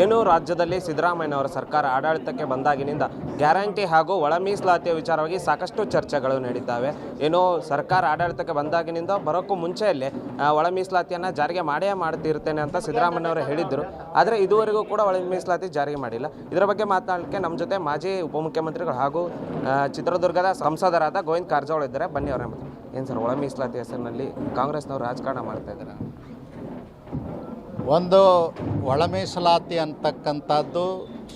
ಏನು ರಾಜ್ಯದಲ್ಲಿ ಸಿದ್ದರಾಮಯ್ಯನವರ ಸರ್ಕಾರ ಆಡಳಿತಕ್ಕೆ ಬಂದಾಗಿನಿಂದ ಗ್ಯಾರಂಟಿ ಹಾಗೂ ಒಳ ಮೀಸಲಾತಿಯ ವಿಚಾರವಾಗಿ ಸಾಕಷ್ಟು ಚರ್ಚೆಗಳು ನಡೀತಾವೆ ಏನು ಸರ್ಕಾರ ಆಡಳಿತಕ್ಕೆ ಬಂದಾಗಿನಿಂದ ಬರೋಕ್ಕೂ ಮುಂಚೆಯಲ್ಲೇ ಒಳ ಮೀಸಲಾತಿಯನ್ನು ಜಾರಿಗೆ ಮಾಡೇ ಮಾಡ್ತಿರ್ತೇನೆ ಅಂತ ಸಿದ್ದರಾಮಯ್ಯನವರು ಹೇಳಿದ್ದರು ಆದರೆ ಇದುವರೆಗೂ ಕೂಡ ಒಳ ಮೀಸಲಾತಿ ಜಾರಿಗೆ ಮಾಡಿಲ್ಲ. ಇದರ ಬಗ್ಗೆ ಮಾತನಾಡಲಿಕ್ಕೆ ನಮ್ಮ ಜೊತೆ ಮಾಜಿ ಉಪಮುಖ್ಯಮಂತ್ರಿಗಳು ಹಾಗೂ ಚಿತ್ರದುರ್ಗದ ಸಂಸದರಾದ ಗೋವಿಂದ ಕಾರಜೋಳ ಇದ್ದಾರೆ. ಬನ್ನಿ ಅವರೇ ಏನು ಸರ್ ಒಳ ಮೀಸಲಾತಿ ಹೆಸರಿನಲ್ಲಿ ಕಾಂಗ್ರೆಸ್ನವರು ರಾಜಕಾರಣ ಮಾಡ್ತಾ ಇದ್ದಾರೆ? ಒಂದು ಒಳ ಮೀಸಲಾತಿ ಅಂತಕ್ಕಂಥದ್ದು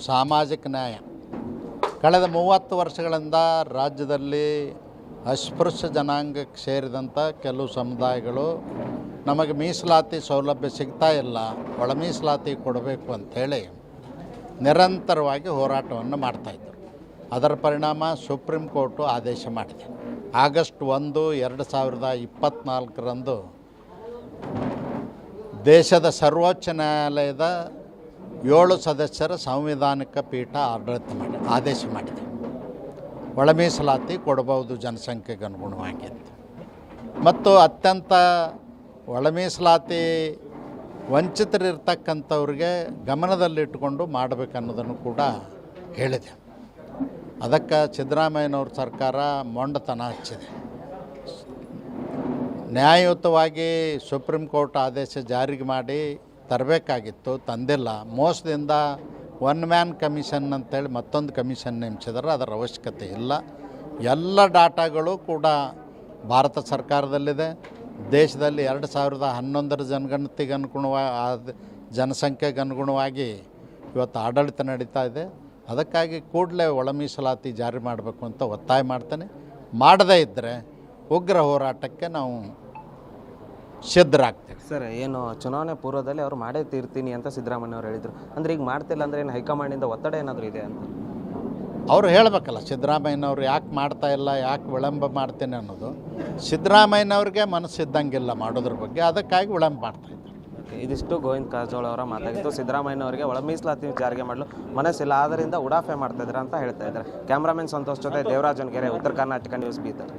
ಸಾಮಾಜಿಕ ನ್ಯಾಯ. ಕಳೆದ ಮೂವತ್ತು ವರ್ಷಗಳಿಂದ ರಾಜ್ಯದಲ್ಲಿ ಅಸ್ಪೃಶ್ಯ ಜನಾಂಗಕ್ಕೆ ಸೇರಿದಂಥ ಕೆಲವು ಸಮುದಾಯಗಳು ನಮಗೆ ಮೀಸಲಾತಿ ಸೌಲಭ್ಯ ಸಿಗ್ತಾ ಇಲ್ಲ ಒಳ ಮೀಸಲಾತಿ ಕೊಡಬೇಕು ಅಂಥೇಳಿ ನಿರಂತರವಾಗಿ ಹೋರಾಟವನ್ನು ಮಾಡ್ತಾಯಿದ್ದರು ಅದರ ಪರಿಣಾಮ ಸುಪ್ರೀಂ ಕೋರ್ಟು ಆದೇಶ ಮಾಡಿದೆ. ಆಗಸ್ಟ್ ಒಂದು, ಎರಡು ಸಾವಿರದ ಇಪ್ಪತ್ತ್ನಾಲ್ಕರಂದು ದೇಶದ ಸರ್ವೋಚ್ಚ ನ್ಯಾಯಾಲಯದ ಏಳು ಸದಸ್ಯರ ಸಂವಿಧಾನಿಕ ಪೀಠ ಆಡಳಿತ ಮಾಡಿ, ಆದೇಶ ಮಾಡಿದೆ. ಒಳ ಮೀಸಲಾತಿ ಕೊಡಬಹುದು ಜನಸಂಖ್ಯೆಗೆ ಅನುಗುಣವಾಗಿ ಅಂತ. ಮತ್ತು ಅತ್ಯಂತ ಒಳ ಮೀಸಲಾತಿ ವಂಚಿತರಿರ್ತಕ್ಕಂಥವ್ರಿಗೆ ಗಮನದಲ್ಲಿಟ್ಟುಕೊಂಡು ಮಾಡಬೇಕನ್ನೋದನ್ನು ಕೂಡ ಹೇಳಿದೆ. ಅದಕ್ಕೆ ಸಿದ್ದರಾಮಯ್ಯನವ್ರ ಸರ್ಕಾರ ಮೊಂಡತನ ಹಚ್ಚಿದೆ. ನ್ಯಾಯಯುತವಾಗಿ ಸುಪ್ರೀಂ ಕೋರ್ಟ್ ಆದೇಶ ಜಾರಿಗೆ ಮಾಡಿ ತರಬೇಕಾಗಿತ್ತು, ತಂದಿಲ್ಲ. ಮೋಸದಿಂದ ಒನ್ ಮ್ಯಾನ್ ಕಮಿಷನ್ ಅಂತೇಳಿ ಮತ್ತೊಂದು ಕಮಿಷನ್ ನೇಮಿಸಿದ್ರೆ ಅದರ ಅವಶ್ಯಕತೆ ಇಲ್ಲ. ಎಲ್ಲ ಡಾಟಾಗಳು ಕೂಡ ಭಾರತ ಸರ್ಕಾರದಲ್ಲಿದೆ. ದೇಶದಲ್ಲಿ ಎರಡು ಸಾವಿರದ ಹನ್ನೊಂದರ ಜನಗಣತಿಗೆ ಅನುಗುಣವಾಗಿ ಜನಸಂಖ್ಯೆಗೆ ಅನುಗುಣವಾಗಿ ಇವತ್ತು ಆಡಳಿತ ನಡೀತಾ ಇದೆ. ಅದಕ್ಕಾಗಿ ಕೂಡಲೇ ಒಳ ಮೀಸಲಾತಿ ಜಾರಿ ಮಾಡಬೇಕು ಅಂತ ಒತ್ತಾಯ ಮಾಡ್ತೇನೆ. ಮಾಡದೇ ಇದ್ದರೆ ಉಗ್ರ ಹೋರಾಟಕ್ಕೆ ನಾವು ಸಿದ್ಧರಾಗ್ತೇವೆ ಸರ್ ಏನು ಚುನಾವಣೆ ಪೂರ್ವದಲ್ಲಿ ಅವ್ರು ಮಾಡೇ ತೀರ್ತೀನಿ ಅಂತ ಸಿದ್ದರಾಮಯ್ಯ ಅವರು ಹೇಳಿದರು. ಅಂದರೆ ಈಗ ಮಾಡ್ತಿಲ್ಲ ಅಂದರೆ ಏನು ಹೈಕಮಾಂಡಿಂದ ಒತ್ತಡ ಏನಾದರೂ ಇದೆ ಅಂತ? ಅವರು ಹೇಳಬೇಕಲ್ಲ ಸಿದ್ದರಾಮಯ್ಯನವ್ರು ಯಾಕೆ ಮಾಡ್ತಾ ಇಲ್ಲ ಯಾಕೆ ವಿಳಂಬ ಮಾಡ್ತೇನೆ ಅನ್ನೋದು. ಸಿದ್ದರಾಮಯ್ಯನವ್ರಿಗೆ ಮನಸ್ಸಿದ್ದಂಗಿಲ್ಲ ಮಾಡೋದ್ರ ಬಗ್ಗೆ ಅದಕ್ಕಾಗಿ ವಿಳಂಬ ಮಾಡ್ತಾ ಇದ್ದಾರೆ. ಇದಿಷ್ಟು ಗೋವಿಂದ ಕಾರಜೋಳ ಅವರ ಮಾತಾಗಿತ್ತು. ಸಿದ್ದರಾಮಯ್ಯನವರಿಗೆ ಒಳ ಮೀಸಲಾತಿ ಜಾರಿಗೆ ಮಾಡಲು ಮನಸ್ಸಿಲ್ಲ ಆದ್ದರಿಂದ ಉಡಾಫೆ ಮಾಡ್ತಾ ಇದ್ದಾರೆ ಅಂತ ಹೇಳ್ತಾ ಇದ್ದಾರೆ. ಕ್ಯಾಮ್ರಾಮನ್ ಸಂತೋಷ್ ಜೊತೆ ದೇವರಾಜನ್ ಗೆರೆ ಉತ್ತರ ಕರ್ನಾಟಕ ನ್ಯೂಸ್ ಬೀದರ್.